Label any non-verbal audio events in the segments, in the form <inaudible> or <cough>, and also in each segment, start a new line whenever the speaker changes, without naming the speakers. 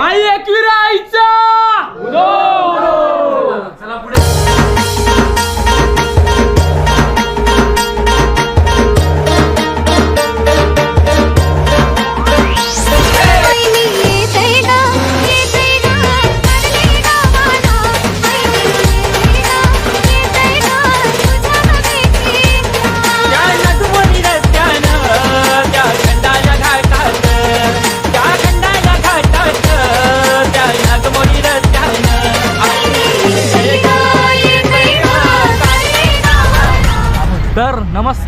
आई एकविरा आईचा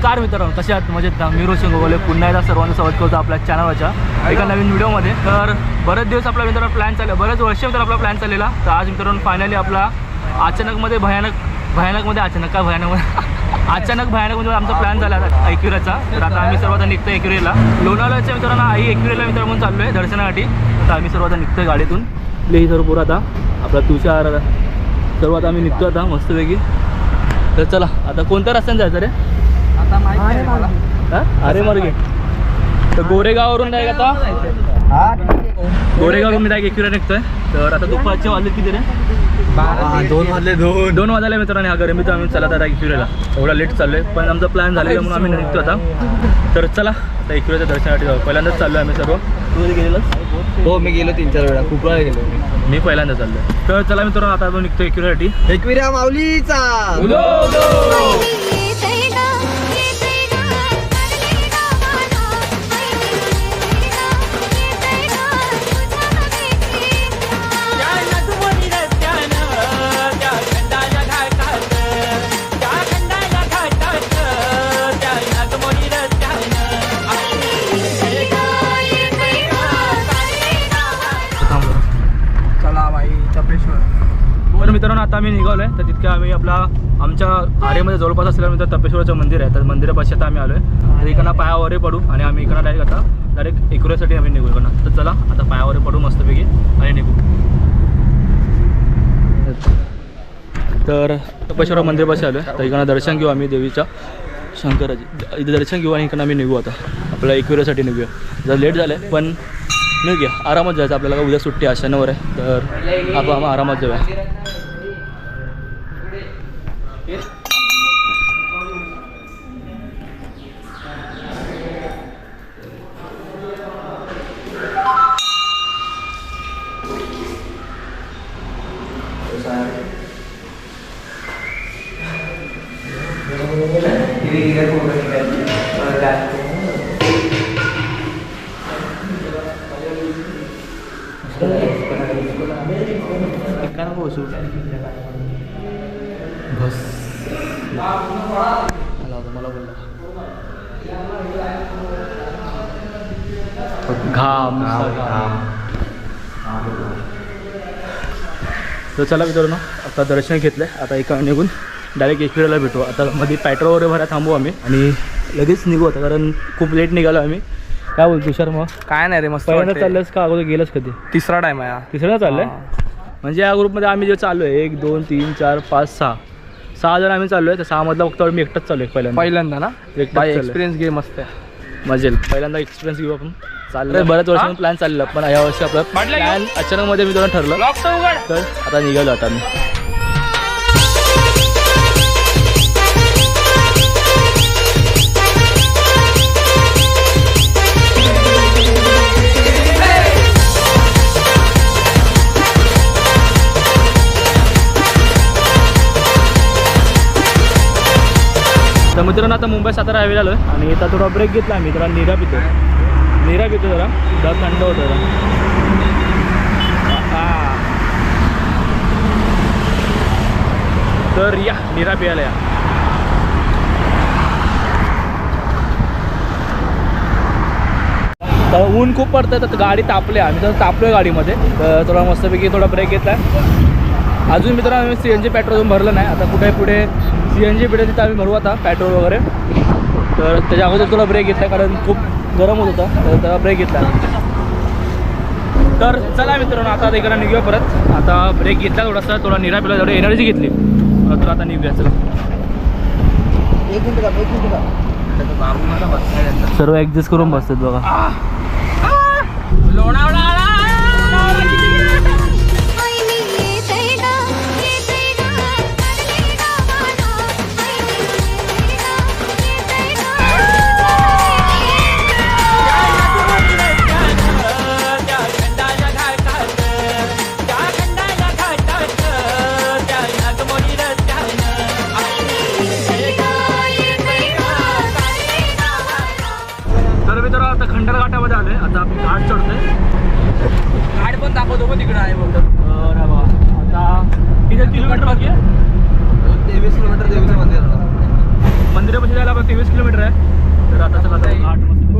नमस्कार मित्रांनो कसे आहात मजेत ना मी रोशन गोगोले. पुन्हा एकदा सर्वांना स्वागत करतो आपल्या चॅनलच्या एका नवीन व्हिडिओमध्ये तर बरेच दिवस आपला मित्रांनो प्लॅन चालला बरेच वर्ष मित्र आपला प्लॅन चाललेला. तर आज मित्रांनो फायनली आपला अचानकमध्ये भयानक भयानकमध्ये अचानक काय भयानकमध्ये? <laughs> अचानक भयानक म्हणजे आमचा प्लॅन झाला आता तर आता आम्ही सर्वात आता निघतो ऐक्युरेला लोणावळ्याच्या मित्रांनो आई ऐक्युरेला मित्र म्हणून चाललो आहे दर्शनासाठी. तर आम्ही सर्वात निघतो निघतोय गाडीतून. आपले सर्व पोरं आता आपला तुषार सर्वात आम्ही निघतो आता मस्तपैकी. तर चला आता कोणत्या रस्त्याने जायचं रे? हा? अरे मार्गे तर गोरेगाववरून नाही आता गोरेगाववरून मी डायरेक्ट एकविरा निघतोय. तर आता दुपारचे वाजले किती रे?
दोन वाजले दोन.
दोन वाजले मित्रांनी हा गरमीत आम्ही चला आता एकविरेला एवढा लेट चाललोय पण आमचा प्लॅन झालेला म्हणून आम्ही निघतो आता. तर चला आता एकविरेच्या दर्शनासाठी जाऊ. पहिल्यांदाच चाललोय आम्ही सर्व. तू गेलेलास
हो मी गेलो तीन चार वेळा. खूप वेळा गेलो. मी
पहिल्यांदा चाललोय. तर चला मित्रांनो आता आपण निघतो एकविरेसाठी
एकविरा माऊलीचा.
निघालोय आम्ही आपला आमच्या आरेमध्ये जवळपास असल्यानंतर तपेश्वराचं मंदिर आहे. तर मंदिरापाशी आता आम्ही आलोय. तर इकडनं पायावरही पडू आणि आम्ही इकडं डायरेक्ट आता डायरेक्ट एकुऱ्यासाठी आम्ही निघू इकडनं. तर चला आता पायावर पडू मस्तपैकी आणि निघू. तर तपेश्वरा मंदिरापाशी आहे तर इकडनं दर्शन घेऊ आम्ही देवीच्या. शंकराची. इथे दर्शन घेऊ आणि इकडनं आम्ही निघू आता. आपल्या एकविरासाठी निघूया. जर लेट झालं आहे पण निघूया. आरामात जायचं आपल्याला. उद्या सुट्टी आहे शनिवार आहे. तर आपण आरामात जाऊया. घाम. घाम तर चला मित्रांनो आता दर्शन घेतलं आहे आता एका निघून डायरेक्ट एकविराला भेटू. आता मध्ये पेट्रोल वगैरे भरा थांबू आम्ही आणि लगेच निघू आता कारण खूप लेट निघालो आम्ही. काय बोलतो तुषार मग
काय नाही रे मस्त
पहिल्यांदा. चाललंस का अगोदर गेलंच कधी?
तिसरा टाइम आहे.
तिसऱ्या चाललंय? म्हणजे या ग्रुपमध्ये आम्ही जे चाललो आहे एक दोन तीन चार पाच सहा. सहा जण आम्ही चाललो आहे तर सहामधला फक्त मी एकटाच चालू आहे पहिल्यांदा.
पहिल्यांदा ना?
चाललंय.
एक्सपिरियन्स घे मस्त आहे.
मजेल. पहिल्यांदा एक्सपिरियन्स घेऊ आपण. चाललं. बऱ्याच वर्षांनी प्लॅन चाललेला पण या वर्षी आपलं प्लॅन अचानक मध्ये मी दोन ठरलं. तर आता निघालो आता मी. तर मित्रांनो आता मुंबई सातारा हायवे आलो आणि आता थोडा ब्रेक घेतला. जरा निरा पितो निरा पितो जरा. जरा थंड होतं जरा. हा. तर या निरा पियाला या. तर ऊन खूप पडतं तर गाडी तापली आम्ही तर तापलोय गाडीमध्ये. तर थोडा मस्तपैकी थोडा ब्रेक घेतला अजून मित्रांनो आम्ही सी एन जी पेट्रोल अजून भरलं नाही. आता कुठे पुढे सी एन जी पेट्रोल तिथं आम्ही भरू आता पेट्रोल वगैरे. तर त्याच्या अगोदर थोडा ब्रेक घेतला कारण खूप गरम होत होता तर त्याला ब्रेक घेतला. तर चला मित्रांनो आता इकडे निघूया परत. आता ब्रेक घेतला थोडासा थोडा निरा पिला थोडी एनर्जी घेतली. तर आता निघूया चला. सर्व ॲडजस्ट करून बसतात बघा.
लोणावळा!
मंडल घाटामध्ये आलोय. आता आपण घाट चढतोय.
घाट पण दाखवतो पण तिकडे आहे
बघतो बरं बाबा आता किती किलोमीटर बाकी आहे?
तेवीस किलोमीटर देवीचं मंदिर मंदिरामध्ये
म्हणजे जायला आपण तेवीस किलोमीटर आहे. तर आता चला घाट मस्त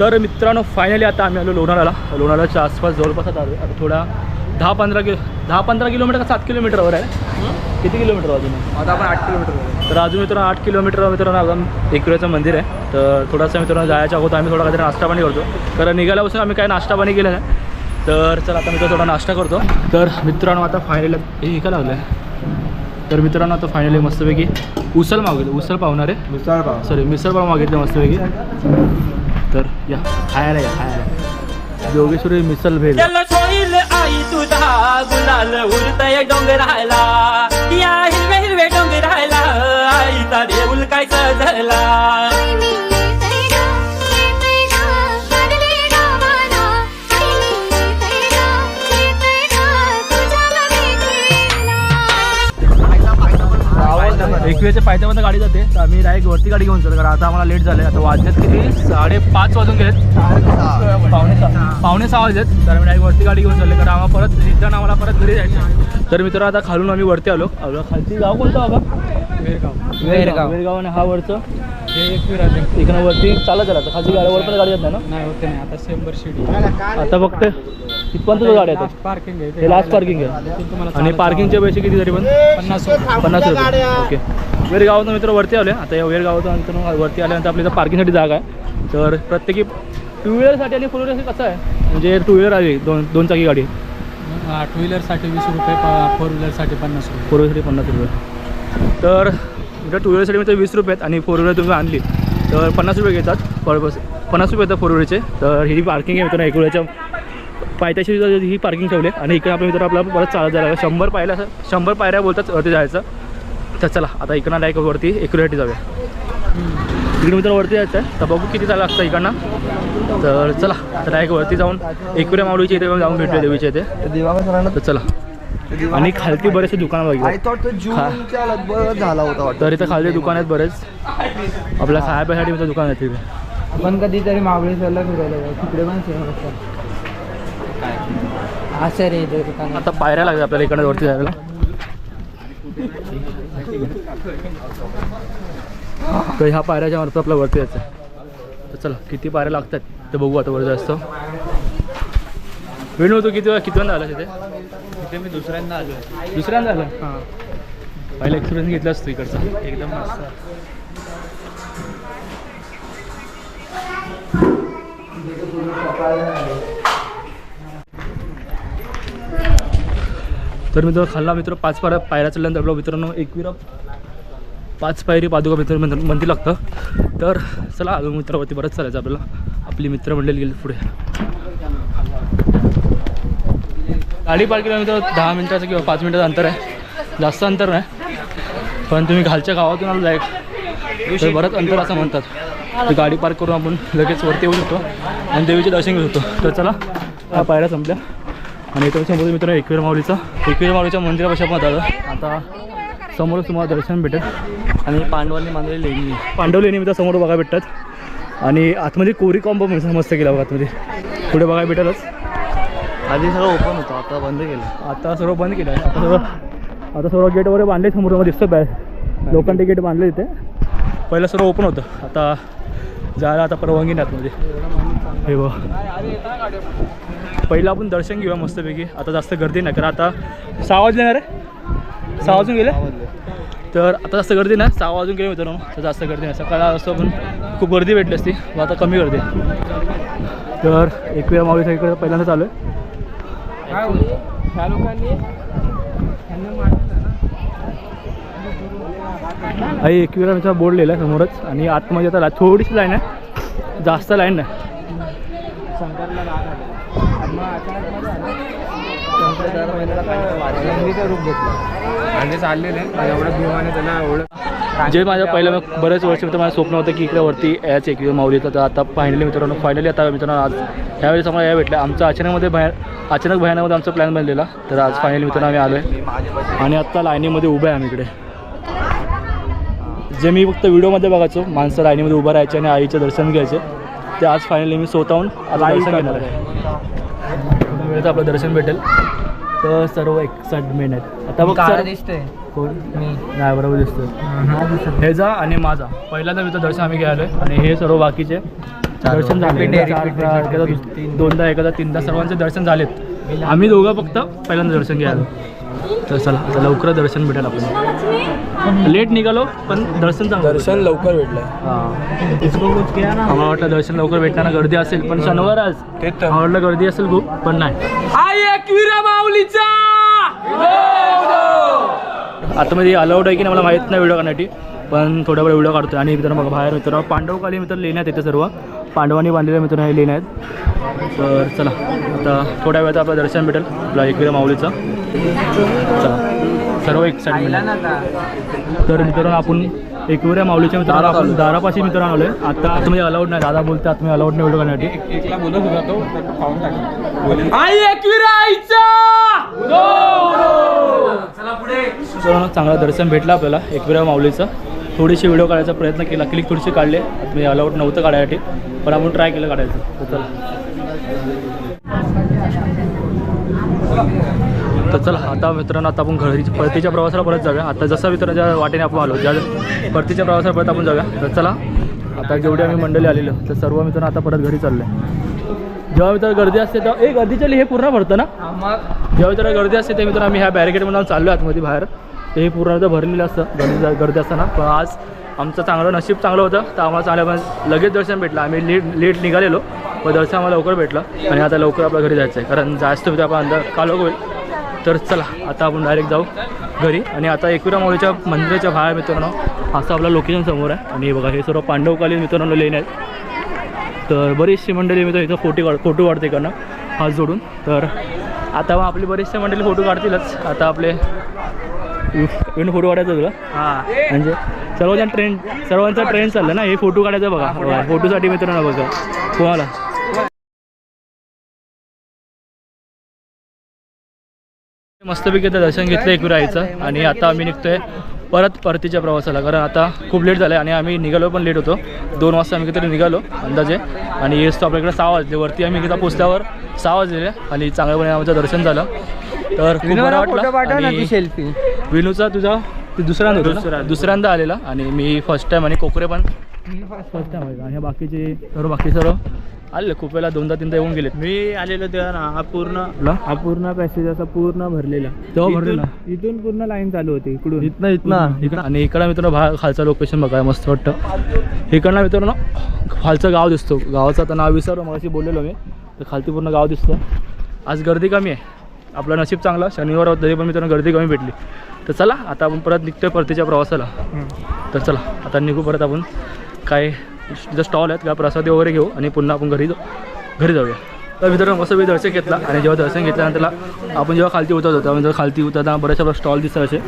तर मित्रांनो फायनली आता आम्ही आलो लोणावळ्याला लोणावळ्याच्या आसपास जवळपास आता आलो. आता थोडा दहा पंधरा किलो दहा पंधरा किलोमीटर का सात किलोमीटरवर आहे? किती किलोमीटर अजून?
आता आपण आठ किलोमीटर.
तर अजून मित्रांनो आठ किलोमीटर मित्रांनो अजून एकविराचं मंदिर आहे. तर थोडासा मित्रांनो जायच्या अगोदर आम्ही थोडा काहीतरी नाश्ता पाणी करतो. कारण निघाल्यापासून आम्ही काय नाश्ता पाणी केलं नाही. तर चला आता मित्र थोडा नाश्ता करतो. तर मित्रांनो आता फायनली हे का लागलं आहे तर मित्रांनो आता फायनली मस्तपैकी उसल मागितलं उसल पावणार आहे.
मिसळ पाव.
सॉरी मिसळ पाव मागितलं मस्तपैकी. तर या खायला या खायला योगेश्वरी मिसल भेल.
त्याला सोईल आई तुझा गुलाल उडतय डोंगराला. या हिरवे हिरवे डोंगराला आईचा देऊल काय सजला.
एकविरेच्या पायथ्यामध्ये गाडी जाते. तर आम्ही डायरेक्ट वरती गाडी घेऊन चालतो कारण आता आम्हाला लेट झालं आता वाजलेत किती? साडेपाच वाजून गेलेत. पावणे सहा. पावणे सहा वाजलेत. तर आम्ही डायरेक्ट वरती गाडी घेऊन चालले कारण आम्हाला परत रिटर्न आम्हाला परत घरी जायचं तर मित्र आता खालून आम्ही वरती आलो. आलो खालची गाव कोणतं बाबा?
वेरगाव.
वेरगाव. वेरगाव आणि हा वरचं? इकडं वरती चालत झाला खालची गाड्यावर पण गाडी येत नाही ना?
नाही होते नाही. आता शंभर शिडी.
आता फक्त इथपर्यंत गाड्या येतात?
पार्किंग आहे.
हे लास्ट पार्किंग आहे. आणि पार्किंगचे पैसे किती तरी पण?
पन्नास
पन्नास रुपये. ओके. वेरगावातून मित्र वरती आले आता या वेरगावातून नंतर वरती आल्यानंतर आपल्या इथं पार्किंगसाठी जागा आहे. तर प्रत्येकी टू व्हीलरसाठी आणि फोर व्हीलरसाठी कसं आहे? म्हणजे टू व्हीलर आहे दोन दोन चाकी गाडी.
टू व्हीलरसाठी वीस रुपये फोर व्हीलरसाठी पन्नास रुपये.
फोर व्हीलरसाठी पन्नास रुपये. तर मित्र टू व्हीलरसाठी मित्र वीस रुपये आहेत आणि फोर व्हीलर तुम्ही आणली तर पन्नास रुपये घेतात. पर पन्नास रुपये येतात फोर व्हीलरचे तर ही पार्किंग आहे मित्रांनो एकवेळच्या पायथ्याशी ही पार्किंग ठेवली आहे. आणि इकडे आपल्या मित्र आपल्याला परत चालत जायला लागेल. शंभर पायऱ्या शंभर पायऱ्या बोलतात वरती जायचं. तर चला आता इकडनं डायरेक्ट वरती एकविरासाठी जाऊया. इकडे मित्र वरती जायचं आहे. तर बघू किती चाललं असतं इकडनं. तर चला आता डायरेक्ट वरती जाऊन एकविरा माऊलीच्या इथे जाऊन भेटूया देवीच्या इथे. तर चला. आणि खालती बरेचसे दुकानं
आय
बघितले
झाला होता
तर इथं खालती दुकान आहेत बरेच. आपल्या खाया प्यासाठी इथं दुकान आहेत तिथे.
आपण कधीतरी मावळी सरला फिरायला जाऊ. तिकडे पण सेम असं रे इथे दुकान
आता पायऱ्या लागतात आपल्याला इकडे वरती जायला. तर ह्या पायऱ्याच्या मार्फत आपल्या वरती जायचं आहे. तर चला किती पायऱ्या लागतात ते बघू आता वर जास्त. वेळ नव्हतो किती वेळा किती वेळा आला तिथे
तिथे मी दुसऱ्यांदा आलो
दुसऱ्यांदा आला?
हां.
पहिला एक्सपिरियन्स घेतला असतो इकडचा.
एकदम मस्त.
तर मित्र खाल्ला मित्र पाच पायऱ्या पायऱ्या चढल्यानंतर आपलं मित्रांनो एकविरा पाच पायरी पादुका मित्र मंदिर लागतं. तर चला अजून मित्रावरती बरंच चालायचं आपल्याला. आपली मित्र मंडळी गेली पुढे. गाडी पार्क मित्र दहा मिनटाचं किंवा पाच मिनटाचं अंतर आहे. जास्त अंतर नाही. पण तुम्ही घालच्या गावातून आलो जायक तर बरंच अंतर असं म्हणतात. तर गाडी पार्क करून आपण लगेच वरती येऊ शकतो. आणि देवीचे दर्शन घेऊ शकतो. तर चला पायऱ्या संपल्या. आणि इथं समोर मित्रांनो एकवीर माऊलीचा एकवीर माऊलीच्या मंदिरापाशी आपण आता आता समोर तुम्हाला दर्शन भेटेल.
आणि पांडवांनी बांधलेली लेणी.
पांडवलेणी मित्र समोर बघायला भेटतात. आणि आतमध्ये कोरी कॉम्बो मस्त केला बघा आतमध्ये पुढे बघायला भेटेलच.
आधी सगळं ओपन होतं आता बंद केलं.
आता सर्व बंद केलं. आता सर्व आता सर्व गेट वगैरे बांधले समोर दिसतं बाहेर. लोखंडी गेट बांधले तिथे. पहिलं सर्व ओपन होतं. आता जायला आता परवानगी नाही आतमध्ये. हे बघ. पहिलं आपण दर्शन घेऊया मस्तपैकी. आता जास्त गर्दी नाही कारण आता सहा वाजले ना रे? सहा वाजून गेले? तर आता जास्त गर्दी नाही सहा वाजून गेले मित्रांनो. तर जास्त गर्दी नाही. सकाळ असतो पण खूप गर्दी भेटली असती पण आता कमी गर्दी. तर एकव्या मावळीच्या इकडे पहिल्यांदा चालू आहे
ह्या लोकांनी
आई बोर्ड लिहिला आहे समोरच आणि आतमध्ये आता ला- थोडीशी लाईन आहे. जास्त लाईन नाही.
एवढं त्याला एवढं
जे माझ्या पहिलं बरेच वर्ष होतं माझं स्वप्न होतं की इकडे वरती यायचं एकवीर माऊलीचं. तर आता फायनली मित्रांनो फायनली आता मित्रांनो आज ह्यावेळेस आम्हाला या भेटल्या. आमचं अचानकमध्ये भया अचानक भयानामध्ये आमचा प्लॅन बनलेला. तर आज फायनली मित्रांनो आम्ही आलो आहे आणि आत्ता लाईनीमध्ये उभं आहे आम्ही इकडे. जे मी फक्त व्हिडिओमध्ये बघायचो माणसं लाईनीमध्ये उभं राहायचे आणि आईचे दर्शन घ्यायचे. ते आज फायनली मी स्वतःहून आता दर्शन घेणार आहे. आपलं दर्शन भेटेल. तर सर्व एक्साइटमेंट आहेत. आता बघ सर
दिसतोय.
कोण?
मी.
नाही बरोबर दिसतोय. हे जा आणि माझा. पहिल्यांदा मी तर दर्शन आम्ही घ्यायलोय. आणि हे सर्व बाकीचे दर्शन झाले. दोनदा एखादा तीनदा सर्वांचे दर्शन झालेत. आम्ही दोघं फक्त पहिल्यांदा दर्शन घ्यायलो. तर चला आता लवकर दर्शन भेटेल आपण. लेट निघालो पण दर्शन चांगलं दर्शन लवकर भेटलं. हां. आम्हाला वाटलं दर्शन लवकर भेटताना गर्दी असेल पण शनिवार आज. वाटलं गर्दी असेल खूप पण नाही. आता मध्ये अलाउड आहे की नाही मला माहीत नाही व्हिडिओ करण्यासाठी पण थोड्या वेळ व्हिडिओ काढतो आणि मित्रांनो बघा बाहेर मित्रांनो पांडवकाली मित्र लेण्यात येते सर्व. पांडवांनी बांधलेल्या मित्रांनो हे लेण्या आहेत. तर चला आता थोड्या वेळात आपलं दर्शन भेटेल. आपला एकविरा माऊलीचं. चला सर्व एक्साइटमेंट तर मित्रांनो आपण एकविरा माऊलीच्या आपण दारापाशी मित्रांनो आलोय. आता आतमध्ये अलाउड नाही. दादा बोलते आतमध्ये अलाउड नाही व्हिडिओ करण्यासाठी.
एकला बोलत होता तो तर खाऊन टाकला.
मित्रांनो चांगलं दर्शन भेटलं आपल्याला एकविरा माऊलीचं. थोडीशी व्हिडिओ काढायचा प्रयत्न केला. क्लिक थोडीशी काढले. मी अलाउड नव्हतं काढायसाठी. पण आपण ट्राय केलं काढायचं. तर चला. तर चला आता मित्रांनो आता आपण घरी परतीच्या प्रवासाला परत जाऊया. आता जसं मित्रांच्या वाटेने आपण आलो ज्या परतीच्या प्रवासाला परत आपण जाऊया. तर चला आता जेवढी आम्ही मंडळी आलेलो तर सर्व मित्रांनो आता परत घरी चाललो जेव्हा मित्रांनो गर्दी असते तेव्हा ए गर्दीच्या हे पूर्ण भरतं ना? जेव्हा मित्रांनो गर्दी असते ते मित्रांनो आम्ही ह्या बॅरिकेडमधून चाललो आतमध्ये बाहेर. ते हे पूर्ण भरलेलं असतं गर्दी गर्दी असताना. पण आज आमचं चांगलं नशीब चांगलं होतं. तर आम्हाला चांगलं पण लगेच दर्शन भेटलं. आम्ही लेट लेट निघालेलो पण दर्शन आम्हाला लवकर भेटलं. आणि आता लवकर आपल्या घरी जायचं आहे कारण जास्त होतं आपण अंदर कालो होईल. तर चला आता आपण डायरेक्ट जाऊ घरी. आणि आता एकविरा माऊलीच्या मंदिराच्या बाहेर मित्रांनो असं आपलं लोकेशन समोर आहे. आणि हे बघा हे सर्व पांडवकालीन मित्रांनो लेणे आहेत. तर बरीचशी मंडळी मित्र इथं फोटो काढ फोटो काढते इकडनं हात जोडून. तर आता मग आपली बरीचशी मंडळी फोटो काढतीलच. आता आपले इव्हन फोटो काढायचं तुला म्हणजे सर्वजण ट्रेंड सर्वांचा ट्रेंड चाललं ना? हे फोटो काढायचा बघा. फोटोसाठी मित्रांनो बघा. कोणाला? मस्तपैकी आता दर्शन घेतलं एकविरा आईचं आणि आता आम्ही निघतोय परत परतीच्या प्रवासाला. कारण आता खूप लेट झालं आहे आणि आम्ही निघालो पण लेट होतो. दोन वाजता आम्ही कितीतरी निघालो अंदाजे. आणि येस तो आपल्याकडे सहा वाजले. वरती आम्ही इथं पोचल्यावर सहा वाजलेले आणि चांगल्यापणे आमचं दर्शन झालं. तर खूप बरं वाटलं. आणि
सेल्फी
विनूचा तुझा ते दुसऱ्यांदा ना? दुसऱ्यांदा आलेला आणि मी फर्स्ट टाइम आणि कोकरे पण. फर्स्ट टाइम आहे आणि बाकीचे सर्व बाकी सर्व आले खूप वेळा दोनदा तीनदा येऊन गेलेत.
मी आलेलो तेव्हा ना हा पूर्ण हा पूर्ण पॅसेज असा पूर्ण भरलेला.
तेव्हा भरलेला?
इथून पूर्ण लाईन चालू होती इकडून.
इथनं इथनं. आणि इकडं मित्रांनो बाहेर खालचं लोकेशन बघाय मस्त वाटतं. इकडनं मित्रांनो खालचं गाव दिसतो. गावाचं आता नाव विसरलो मगाशी बोललेलो मी. तर खालती पूर्ण गाव दिसतं. आज गर्दी कमी आहे. आपलं नशीब चांगलं शनिवार होतं तरी पण मित्रांनो गर्दी कमी भेटली. तर चला आता आपण परत निघतोय परतीच्या प्रवासाला. तर चला आता निघू परत आपण. काय जे स्टॉल आहेत काय प्रसादी वगैरे घेऊ आणि पुन्हा आपण घरी जाऊ घरी जाऊया. तर मित्रांनो मस्त मी दर्शन घेतला आणि जेव्हा दर्शन घेतल्यानंतर आपण जेव्हा खालती उतरत होतो म्हणजे खालती उतरताना बऱ्याचशा स्टॉल दिसतात असे.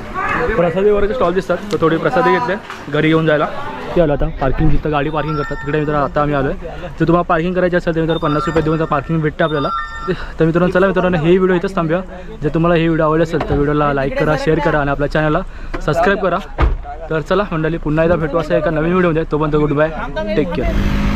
प्रसादी वगैरे स्टॉल दिसतात तर थोडी प्रसादी घेतले घरी घेऊन जायला. वरती आलो आता. पार्किंग जिथं गाडी पार्किंग करतात तिकडे मित्र आता आम्ही आलो आहे जर तुम्हाला पार्किंग करायची असेल तर मित्र पन्नास रुपये देऊन पार्किंग भेटते आपल्याला. ते- तर मित्रांनो चला मित्रांनो हे व्हिडिओ इथंच थांबूया. जर तुम्हाला हे व्हिडिओ आवडले असेल तर व्हिडिओला लाईक करा शेअर करा आणि आपल्या चॅनलला सबस्क्राईब करा. तर चला मंडळी पुन्हा एकदा भेटू असं एका नवीन व्हिडिओमध्ये तोपर्यंत गुड बाय टेक केअर